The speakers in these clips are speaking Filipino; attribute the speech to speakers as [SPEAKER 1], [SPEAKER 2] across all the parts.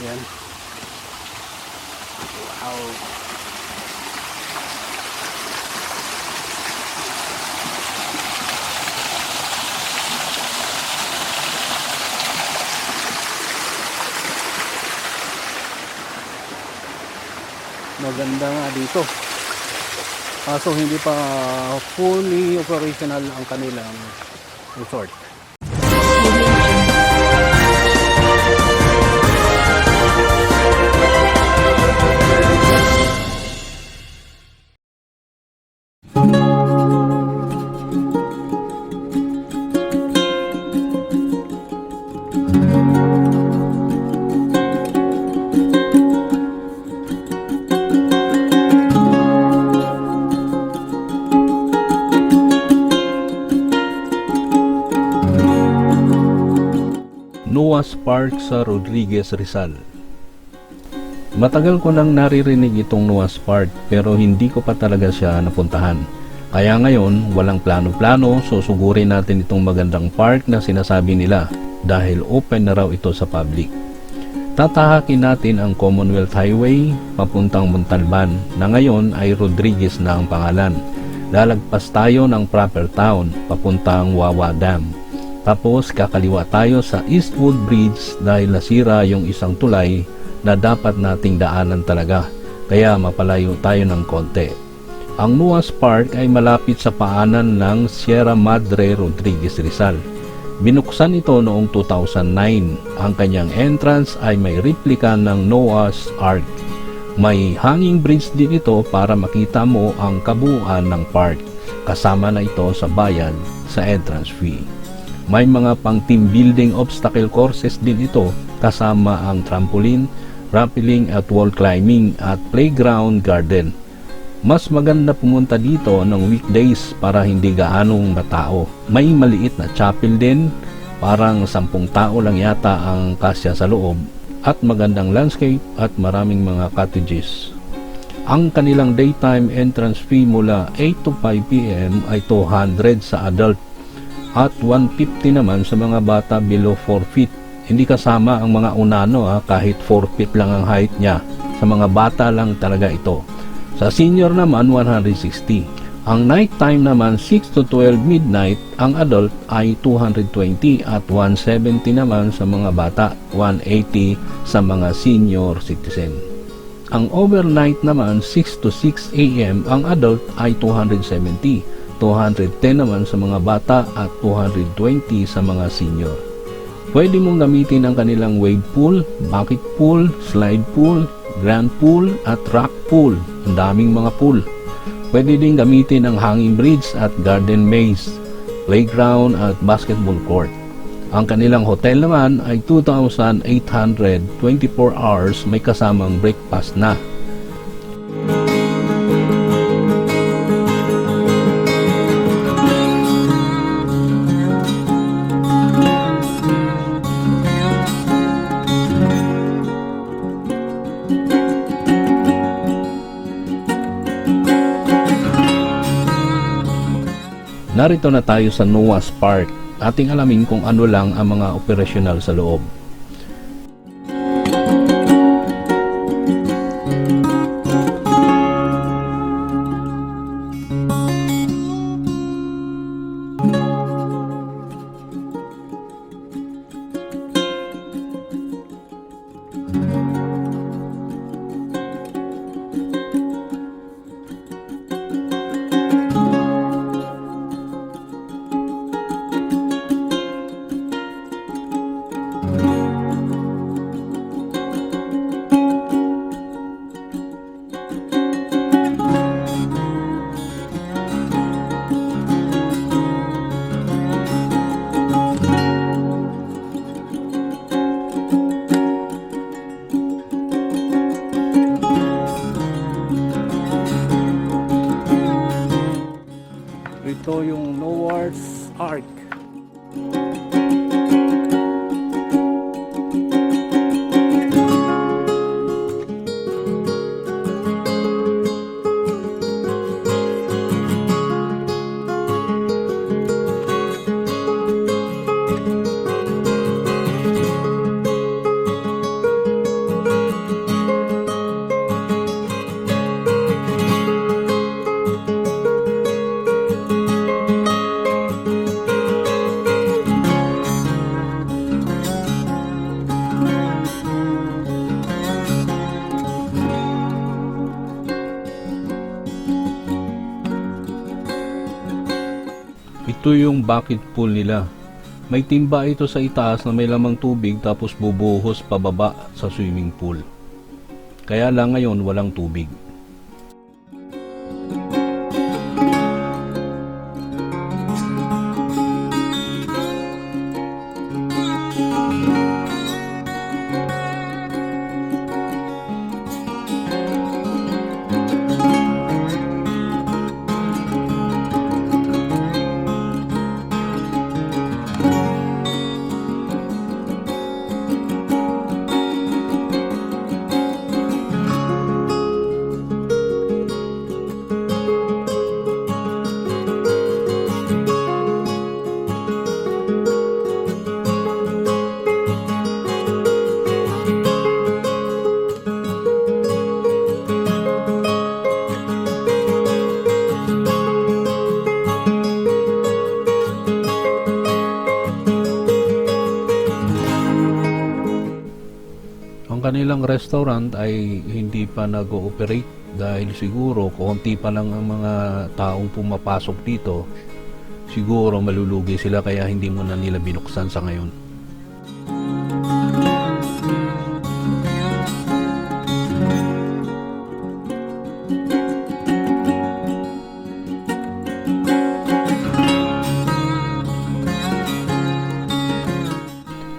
[SPEAKER 1] Yan. Wow. Maganda nga dito. Kaso hindi pa fully operational ang kanilang resort.
[SPEAKER 2] Sa Rodriguez Rizal. Matagal ko nang naririnig itong Noah's Park pero hindi ko pa talaga siya napuntahan. Kaya ngayon, walang plano-plano, susugurin natin itong magandang park na sinasabi nila dahil open na raw ito sa public. Tatahakin natin ang Commonwealth Highway papuntang Montalban na ngayon ay Rodriguez na ang pangalan. Lalagpas tayo ng proper town papuntang Wawa Dam. Tapos kakaliwa tayo sa Eastwood Bridge dahil nasira yung isang tulay na dapat nating daanan talaga. Kaya mapalayo tayo ng konti. Ang Nuas Park ay malapit sa paanan ng Sierra Madre Rodriguez Rizal. Binuksan ito noong 2009. Ang kanyang entrance ay may replika ng Noah's Ark. May hanging bridge din ito para makita mo ang kabuuan ng park. Kasama na ito sa bayad sa entrance fee. May mga pang team building obstacle courses din ito kasama ang trampoline, rappelling at wall climbing at playground garden. Mas maganda pumunta dito ng weekdays para hindi gaanong matao. May maliit na chapel din, parang sampung tao lang yata ang kasya sa loob at magandang landscape at maraming mga cottages. Ang kanilang daytime entrance fee mula 8 to 5 p.m. ay 200 sa adult at 150 naman sa mga bata below 4 feet. Hindi kasama ang mga unano ha, kahit 4 feet lang ang height niya. Sa mga bata lang talaga ito. Sa senior naman 160. Ang nighttime naman 6 to 12 midnight, ang adult ay 220 at 170 naman sa mga bata, 180 sa mga senior citizen. Ang overnight naman 6 to 6 AM ang adult ay 270, 210 naman sa mga bata at 220 sa mga senior. Pwede mong gamitin ang kanilang wave pool, bucket pool, slide pool, grand pool at rock pool. Ang daming mga pool. Pwede din gamitin ang hanging bridge at garden maze, playground at basketball court. Ang kanilang hotel naman ay 2,800 24 hours may kasamang breakfast na. Narito na tayo sa Noah's Park. Ating alamin kung ano lang ang mga operasyonal sa loob.
[SPEAKER 1] Ito yung
[SPEAKER 2] bucket pool nila. May timba ito sa itaas na may lamang tubig tapos bubuhos pababa sa swimming pool. Kaya lang ngayon walang tubig. Ang restaurant ay hindi pa nag-ooperate dahil siguro konti pa lang ang mga taong pumapasok dito. Siguro malulugi sila kaya hindi mo na nila binuksan sa ngayon.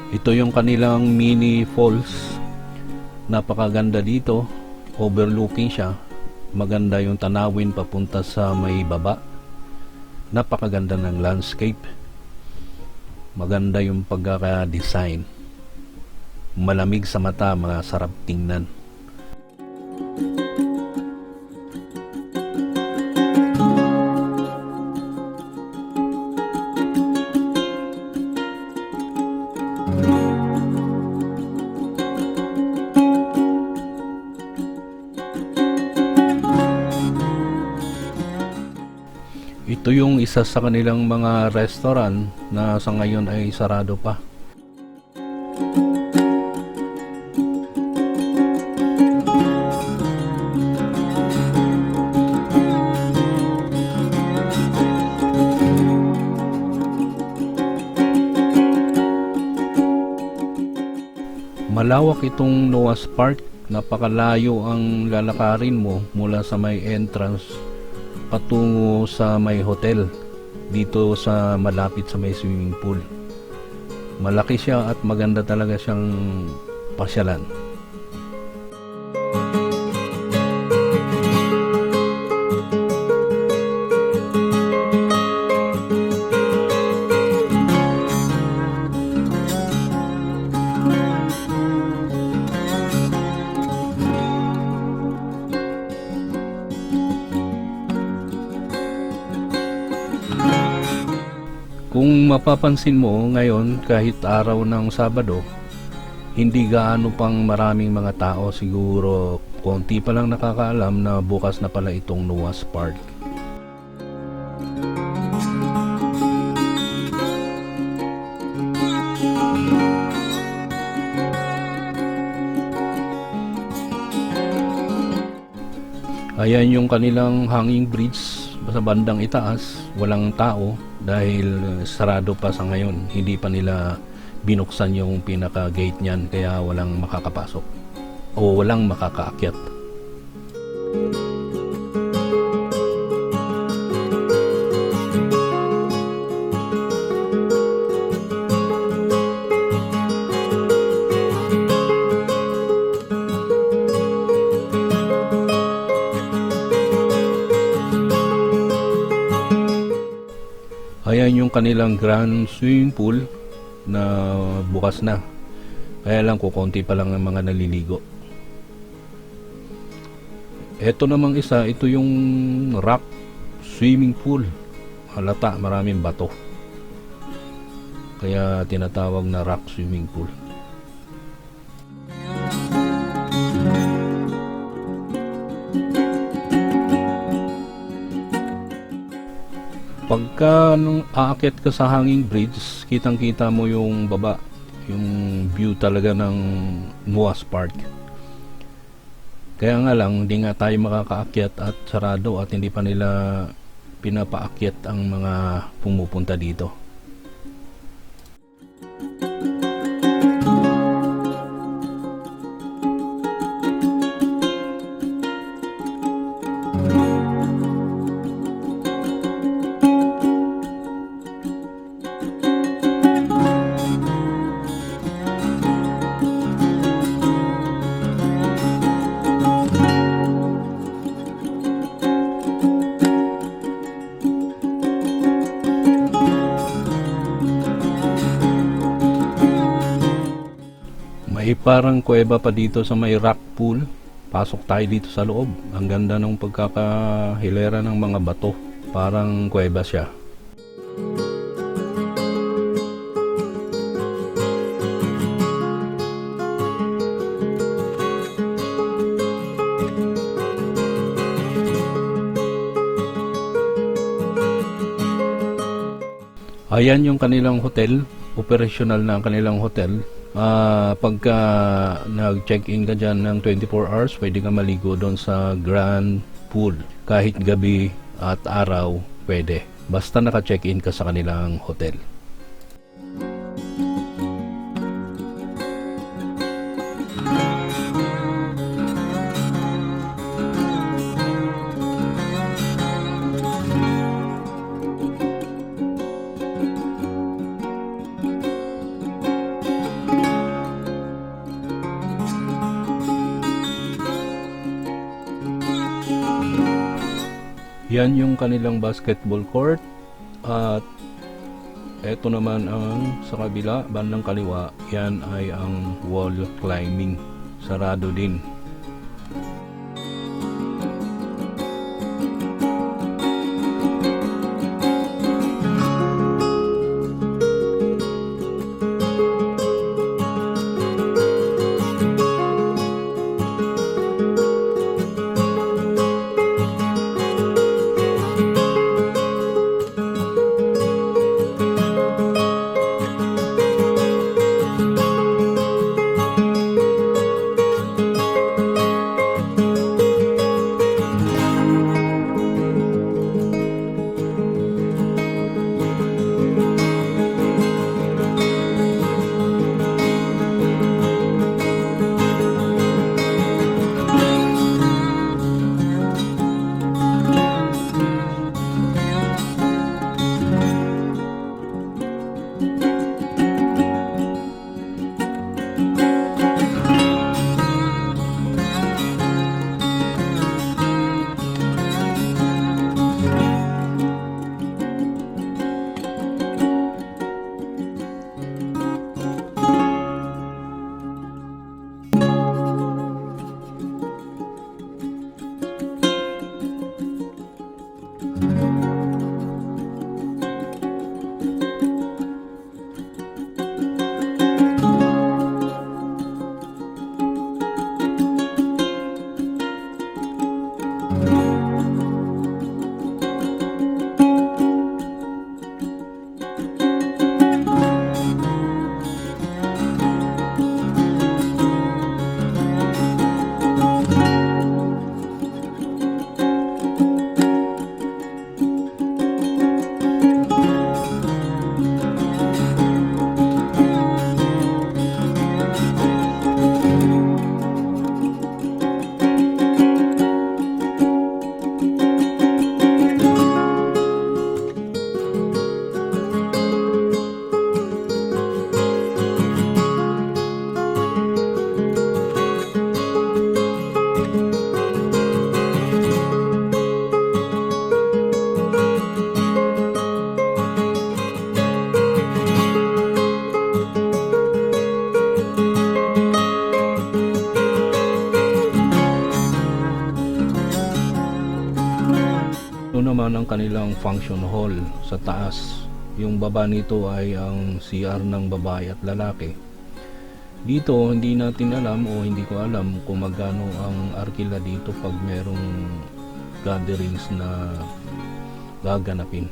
[SPEAKER 2] Ito yung kanilang mini falls. Napakaganda dito. Overlooking siya. Maganda yung tanawin papunta sa may baba. Napakaganda ng landscape. Maganda yung pagkaka-design. Malamig sa mata, mga sarap tingnan. Isa sa kanilang mga restaurant na sa ngayon ay sarado pa. Malawak itong Noah's Park. Napakalayo ang lalakarin mo mula sa may entrance patungo sa may hotel dito sa malapit sa may swimming pool. Malaki siya at maganda talaga siyang pasyalan. Mapapansin mo ngayon kahit araw ng Sabado, hindi gaano pang maraming mga tao siguro konti pa lang nakakaalam na bukas na pala itong Noah's Park. Ayan yung kanilang hanging bridge sa bandang itaas, walang tao dahil uh, sarado pa sa ngayon. Hindi pa nila binuksan yung pinaka gate niyan kaya walang makakapasok o walang makakaakyat. Kanilang grand swimming pool na bukas na. Kaya lang kukonti pa lang ang mga naliligo. Ito namang isa, ito yung rock swimming pool. Halata, maraming bato. Kaya tinatawag na rock swimming pool. Pagka nung aakyat ka sa hanging bridge, kitang-kita mo yung baba, yung view talaga ng Noah's Park. Kaya nga lang, hindi nga tayo makakaakyat at sarado at hindi pa nila pinapaakyat ang mga pumupunta dito. May parang kuweba pa dito sa may rock pool. Pasok tayo dito sa loob. Ang ganda ng pagkakahilera ng mga bato. Parang kuweba siya. Ayan yung kanilang hotel. Operational na ang kanilang hotel. Ah, pagka nag-check-in ka dyan ng 24 hours, pwede ka maligo doon sa Grand Pool. Kahit gabi at araw, pwede. Basta naka-check-in ka sa kanilang hotel. Kanilang basketball court at eto naman ang sa kabila, bandang kaliwa, yan ay ang wall climbing. Sarado din. Kanilang function hall sa taas. Yung baba nito ay ang CR ng babae at lalaki. Dito, hindi natin alam o hindi ko alam kung magkano ang arkila dito pag merong gatherings na gaganapin.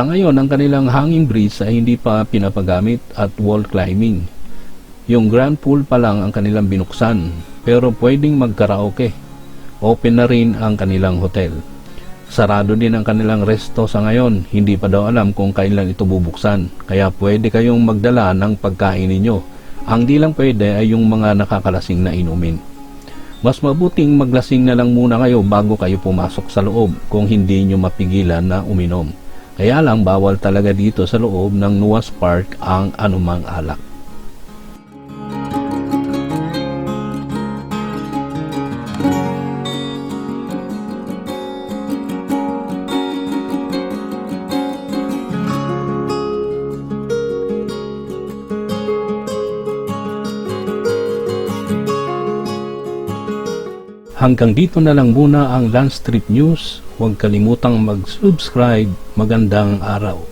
[SPEAKER 2] Sa ngayon, ang kanilang hanging bridge ay hindi pa pinapagamit at wall climbing. Yung grand pool pa lang ang kanilang binuksan, pero pwedeng magkaraoke. Open na rin ang kanilang hotel. Sarado din ang kanilang resto sa ngayon, hindi pa daw alam kung kailan ito bubuksan, kaya pwede kayong magdala ng pagkain ninyo. Ang di lang pwede ay yung mga nakakalasing na inumin. Mas mabuting maglasing na lang muna kayo bago kayo pumasok sa loob kung hindi nyo mapigilan na uminom. Kaya lang bawal talaga dito sa loob ng Nuas Park ang anumang alak. Hanggang dito na lang muna ang Land Trip News. Huwag kalimutang mag-subscribe. Magandang araw.